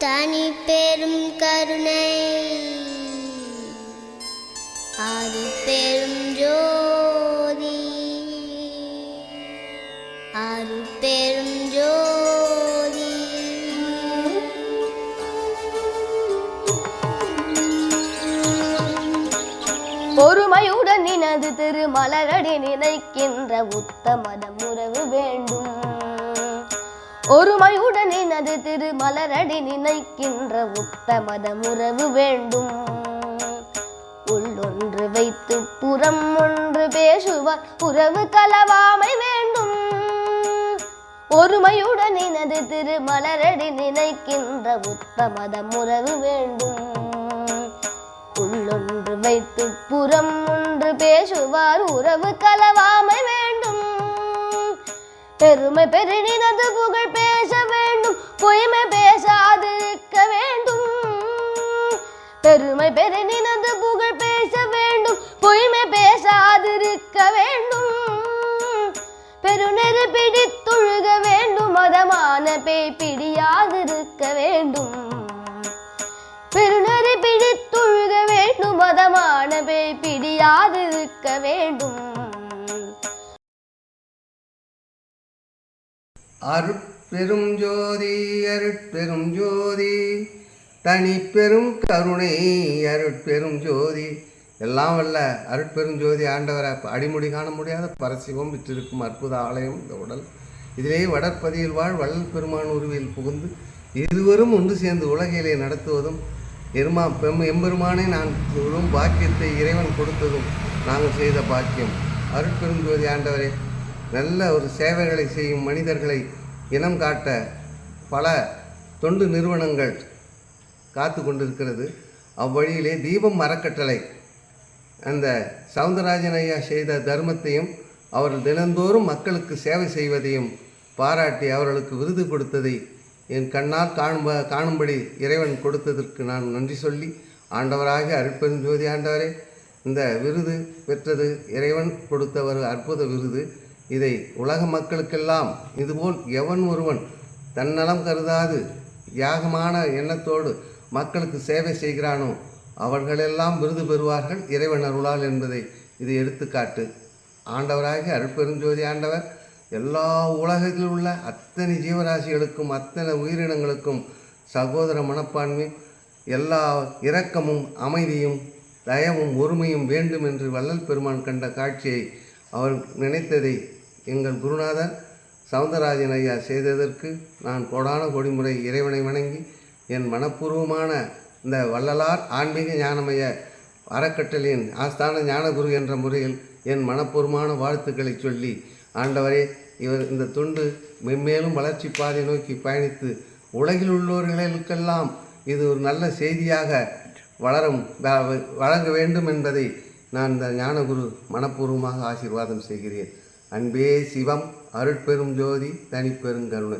தனி பெரும் கருணை. அது பெரும் ஜோதி. அது பெரும் ஜோதி. பொறுமையுடன் நினது திருமலரடி நினைக்கின்ற உத்தமதம் உறவு வேண்டும். ஒருமையுடன் நினது திருமலரடி நினைக்கின்ற உத்தமத உறவு வேண்டும். உள்ளொன்று வைத்து புறம் ஒன்று பேசுவார் உறவு கலவாமை வேண்டும். ஒருமையுடன் நினது திருமலரடி நினைக்கின்ற உத்தமத உறவு வேண்டும். உள்ளொன்று வைத்து புறம் ஒன்று பேசுவார் உறவு கலவாமை பெருமை பெருநினது புகழ் பேச வேண்டும். பொய்மை பேசாதிருக்க வேண்டும். பெருமை பெருநினது புகழ் பேச வேண்டும். பொய்மை பேசாதிருக்க வேண்டும். பெருநெறி பிடித்துழுக வேண்டும். மதமான பேய் பிடியாதிருக்க வேண்டும். பெருநெறி பிடித்துழுக வேண்டும். மதமான பேய் பிடியாதிருக்க வேண்டும். அருட்பெரும் ஜோதி அருட்பெரும் ஜோதி. தனி பெரும் கருணை அருட்பெரும் ஜோதி. எல்லாம் வல்ல அருட்பெரும் ஜோதி ஆண்டவரை அடிமுடி காண முடியாத பரசிவம் விற்றிருக்கும் அற்புத ஆலயம் இந்த உடல். இதிலே வடற்பதியில் வாழ் வள்ளல் பெருமான் உருவில் புகுந்து இருவரும் ஒன்று சேர்ந்து உலகிலே நடத்துவதும் எருமா பெம் எம்பெருமானை நான் பாக்கியத்தை இறைவன் கொடுத்ததும் நாங்கள் செய்த பாக்கியம். அருட்பெரும் ஜோதி ஆண்டவரே நல்ல ஒரு சேவைகளை செய்யும் மனிதர்களை இனம் காட்ட பல தொண்டு நிறுவனங்கள் காத்து கொண்டிருக்கிறது. அவ்வழியிலே தீபம் அறக்கட்டளை. அந்த சவுந்தரராஜன் ஐயா செய்த தர்மத்தையும் அவர் தினந்தோறும் மக்களுக்கு சேவை செய்வதையும் பாராட்டி அவர்களுக்கு விருது கொடுத்ததை என் கண்ணால் காணும் காணும்படி இறைவன் கொடுத்ததற்கு நான் நன்றி சொல்லி ஆண்டவராக அருட்பெருஞ்சோதி ஆண்டவரே இந்த விருது பெற்றது இறைவன் கொடுத்த ஒரு அற்புத விருது. இதை உலக மக்களுக்கெல்லாம் இதுபோல் எவன் ஒருவன் தன்னலம் கருதாது யாகமான எண்ணத்தோடு மக்களுக்கு சேவை செய்கிறானோ அவர்களெல்லாம் விருது பெறுவார்கள் இறைவன் அருளால் என்பதை இது எடுத்துக்காட்டு. ஆண்டவராக அருட்பெருஞ்சோதி ஆண்டவர் எல்லா உலகத்தில் உள்ள அத்தனை ஜீவராசிகளுக்கும் அத்தனை உயிரினங்களுக்கும் சகோதர மனப்பான்மை எல்லா இரக்கமும் அமைதியும் தயவும் ஒருமையும் வேண்டும் என்று வள்ளல் பெருமான் கண்ட காட்சியை அவர் நினைத்ததை எங்கள் குருநாதர் சவுந்தரராஜன் ஐயா செய்ததற்கு நான் கோடான கொடிமுறை இறைவனை வணங்கி என் மனப்பூர்வமான இந்த வள்ளலார் ஆன்மீக ஞானமய அறக்கட்டளையின் ஆஸ்தான ஞானகுரு என்ற முறையில் என் மனப்பூர்வமான வாழ்த்துக்களை சொல்லி ஆண்டவரே இவர் இந்த தொண்டு மென்மேலும் வளர்ச்சி பாதை நோக்கி பயணித்து உலகில் உள்ளவர்களுக்கெல்லாம் இது ஒரு நல்ல செய்தியாக வளரும் வழங்க வேண்டும் என்பதை நான் இந்த ஞானகுரு மனப்பூர்வமாக ஆசீர்வாதம் செய்கிறேன். அன்பே சிவம் அருட்பெரும் ஜோதி தனிப்பெருங்கருணை